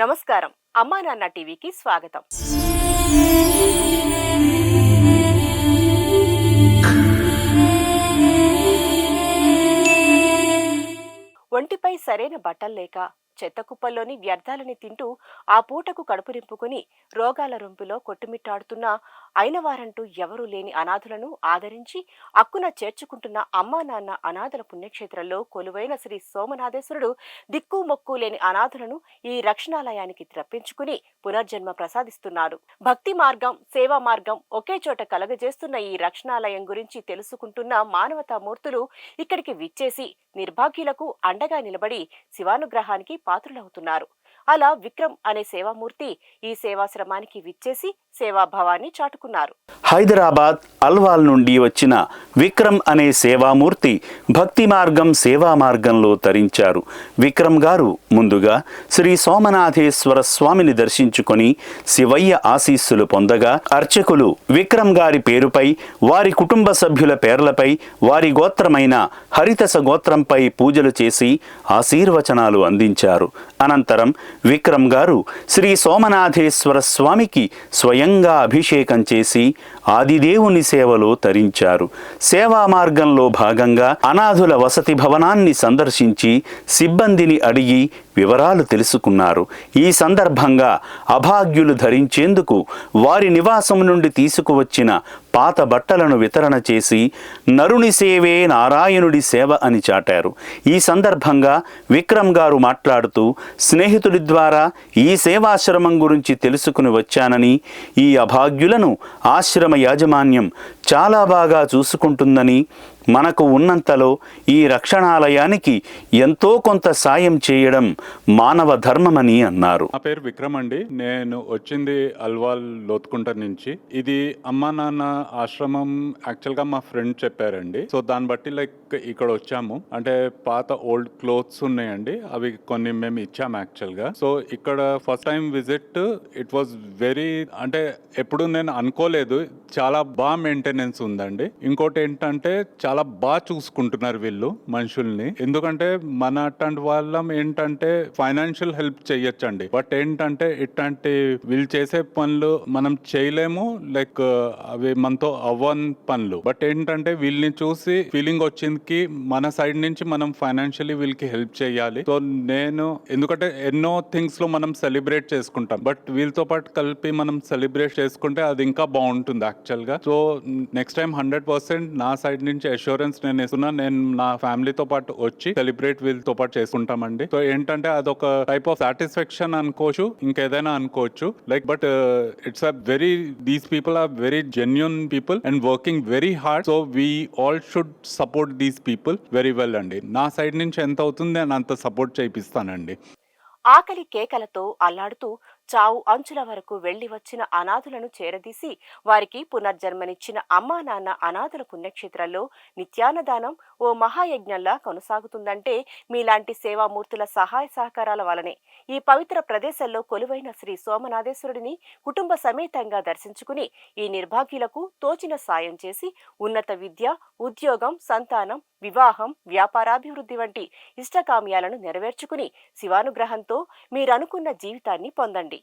నమస్కారం. అమ్మా నాన్న టీవీకి స్వాగతం. ఒంటిపై సరైన బట్టలు లేక చెత్తకుప్పల్లోని వ్యర్థాలని తింటూ ఆ పూటకు కడుపు నింపుకుని రోగాల రొంపిలో కొట్టుమిట్టాడుతున్న అయినవారంటూ ఎవరూ లేని అనాథులను ఆదరించి అక్కున చేర్చుకుంటున్న అమ్మా నాన్న అనాథల పుణ్యక్షేత్రంలో కొలువైన శ్రీ సోమనాథేశ్వరుడు దిక్కు మొక్కు లేని అనాథులను ఈ రక్షణాలయానికి రప్పించుకుని పునర్జన్మ ప్రసాదిస్తున్నారు భక్తి మార్గం సేవా మార్గం ఒకే చోట కలగజేస్తున్న ఈ రక్షణాలయం గురించి తెలుసుకుంటున్న మానవతా మూర్తులు ఇక్కడికి విచ్చేసి నిర్భాగ్యులకు అండగా నిలబడి శివానుగ్రహానికి పాత్రులవుతున్నారు. అలా విక్రమ్ అనే సేవామూర్తి ఈ సేవాశ్రమానికి విచ్చేసి సేవాభావాన్ని చాటుకున్నారు. హైదరాబాద్ అల్వాల్ నుండి వచ్చిన విక్రమ్ అనే సేవామూర్తి భక్తి మార్గం సేవా మార్గంలో తరించారు. విక్రమ్ గారు ముందుగా శ్రీ సోమనాథేశ్వర స్వామిని దర్శించుకొని శివయ్య ఆశీస్సులు పొందగా అర్చకులు విక్రమ్ గారి పేరుపై వారి కుటుంబ సభ్యుల పేర్లపై వారి గోత్రమైన హరితస గోత్రంపై పూజలు చేసి ఆశీర్వచనాలు అందించారు. అనంతరం విక్రమ్ గారు శ్రీ సోమనాథేశ్వర స్వామికి స్వయంగా అభిషేకం చేసి ఆదిదేవుని సేవలో తరించారు. సేవా మార్గంలో భాగంగా అనాథుల వసతి భవనాన్ని సందర్శించి సిబ్బందిని అడిగి వివరాలు తెలుసుకున్నారు. ఈ సందర్భంగా అభాగ్యులు ధరించేందుకు వారి నివాసం నుండి తీసుకువచ్చిన పాత బట్టలను వితరణ చేసి నరుని సేవే నారాయణుడి సేవ అని చాటారు. ఈ సందర్భంగా విక్రమ్ గారు మాట్లాడుతూ స్నేహితుడి ద్వారా ఈ సేవాశ్రమం గురించి తెలుసుకుని వచ్చానని ఈ అభాగ్యులను ఆశ్రమ యాజమాన్యం చాలా బాగా చూసుకుంటుందని మనకు ఉన్నంతలో ఈ రక్షణాలయానికి ఎంతో కొంత సాయం చేయడం మానవ ధర్మమని అన్నారు. నా పేరు విక్రమ్ అండి. నేను వచ్చింది అల్వాల్ లోతుకుంట నుంచి. ఇది అమ్మా నాన్న ఆశ్రమం యాక్చువల్గా మా ఫ్రెండ్ చెప్పారండి. సో దాన్ని బట్టి లైక్ ఇక్కడ వచ్చాము. అంటే పాత ఓల్డ్ క్లోత్స్ ఉన్నాయండి. అవి కొన్ని మేము ఇచ్చాము యాక్చువల్గా సో ఇక్కడ first time visit it was very అంటే ఎప్పుడు నేను అనుకోలేదు. చాలా బాగా మెయింటెనెన్స్ ఉందండి. ఇంకోటి ఏంటంటే చాలా బాగా చూసుకుంటున్నారు వీళ్ళు మనుషుల్ని. ఎందుకంటే మన అట్లాంటి వాళ్ళం ఏంటంటే ఫైనాన్షియల్ హెల్ప్ చేయొచ్చండి బట్ ఏంటంటే ఇట్లాంటి వీళ్ళు చేసే పనులు మనం చేయలేము. లైక్ అవి మనతో అవ్వని పనులు. బట్ ఏంటంటే వీళ్ళని చూసి ఫీలింగ్ వచ్చిందికి మన సైడ్ నుంచి మనం ఫైనాన్షియలీ వీళ్ళకి హెల్ప్ చేయాలి. సో నేను ఎందుకంటే ఎన్నో థింగ్స్లో మనం సెలబ్రేట్ చేసుకుంటాం. బట్ వీళ్ళతో పాటు కలిపి మనం సెలబ్రేట్ చేసుకుంటే అది ఇంకా బాగుంటుంది యాక్చువల్గా so next time hundred percent నా సైడ్ నుంచి అష్యూరెన్స్ నేను ఇస్తున్నా నేను నా ఫ్యామిలీతో పాటు వచ్చి సెలబ్రేట్ వీళ్ళతో పాటు చేసుకుంటామండి. సో ఏంటంటే అదొక టైప్ ఆఫ్ సాటిస్ఫాక్షన్ అనుకోవచ్చు ఇంకేదైనా అనుకోవచ్చు. Like but it's a very these people are very genuine people and working very hard so we all should support these people very well అండి. నా సైడ్ నుంచి ఎంత అవుతుంది నేను అంత సపోర్ట్ చేయిస్తానండి. ఆకలి కేకలతో అల్లాడుతూ చావు అంచుల వరకు వెళ్ళి వచ్చిన అనాథులను చేరదీసి వారికి పునర్జన్మనిచ్చిన అమ్మా నాన్న అనాథుల పుణ్యక్షేత్రంలో నిత్యాన్నదానం ఓ మహాయజ్ఞంలా కొనసాగుతుందంటే మీలాంటి సేవామూర్తుల సహాయ సహకారాల వలనే. ఈ పవిత్ర ప్రదేశంలో కొలువైన శ్రీ సోమనాథేశ్వరుడిని కుటుంబ సమేతంగా దర్శించుకుని ఈ నిర్భాగ్యులకు తోచిన సాయం చేసి ఉన్నత విద్య ఉద్యోగం సంతానం వివాహం వ్యాపారాభివృద్ధి వంటి ఇష్టకామ్యాలను నెరవేర్చుకుని శివానుగ్రహంతో మీరనుకున్న జీవితాన్ని పొందండి.